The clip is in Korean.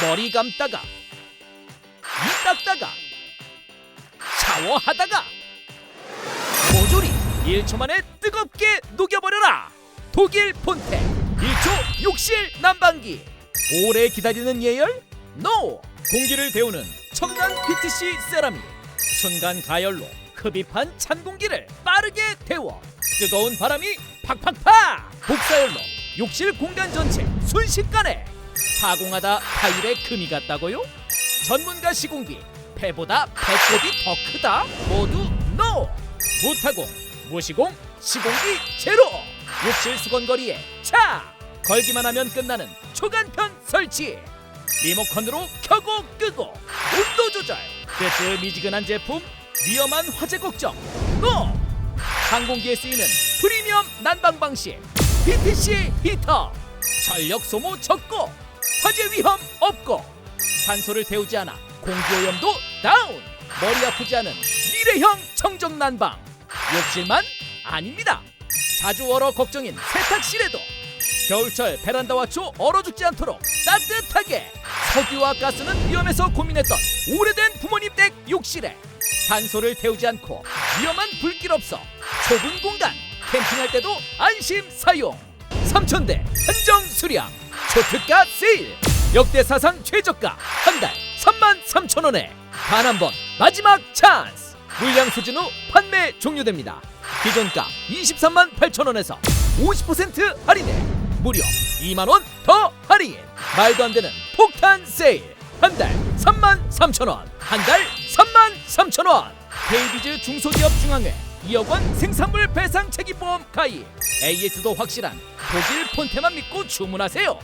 머리 감다가 이 닦다가 샤워하다가 모조리 1초 만에 뜨겁게 녹여버려라 독일 폰테 1초 욕실 난방기 오래 기다리는 예열? NO! 공기를 데우는 첨단 PTC 세라믹 순간 가열로 흡입한 찬 공기를 빠르게 데워 뜨거운 바람이 팍팍팍 복사열로 욕실 공간 전체 순식간에 파공하다 타일에 금이 갔다고요? 전문가 시공기 배보다 배꼽이 더 크다 모두 NO! 무타공 무시공 시공기 제로 욕실 수건 거리에 차 걸기만 하면 끝나는 초간편 설치 리모컨으로 켜고 끄고 온도 조절 뜨뜻미지근한 제품 위험한 화재 걱정 NO! 항공기에 쓰이는 프리미엄 난방 방식 PTC 히터 전력 소모 적고 화재 위험 없고 산소를 태우지 않아 공기오염도 다운. 머리 아프지 않은 미래형 청정 난방. 욕실만 아닙니다. 자주 얼어 걱정인 세탁실에도 겨울철 베란다와 초 얼어 죽지 않도록 따뜻하게 석유와 가스는 위험해서 고민했던 오래된 부모님 댁 욕실에 산소를 태우지 않고 위험한 불길 없어 좁은 공간 캠핑할 때도 안심 사용. 삼천대 한정 수량 초특가 세일. 역대 사상 최저가 한 달 3만 3천 원에 단 한 번 마지막 찬스. 물량 수준 후 판매 종료됩니다. 기존가 23만 8천 원에서 50% 할인에 무려 2만 원 더 할인. 말도 안 되는 폭탄 세일. 한 달 3만 3천 원한 달 3만 3천 원. KB즈 중소기업 중앙회 2억 원 생산물 배상 책임보험 가입. AS도 확실한 독일 폰테만 믿고 주문하세요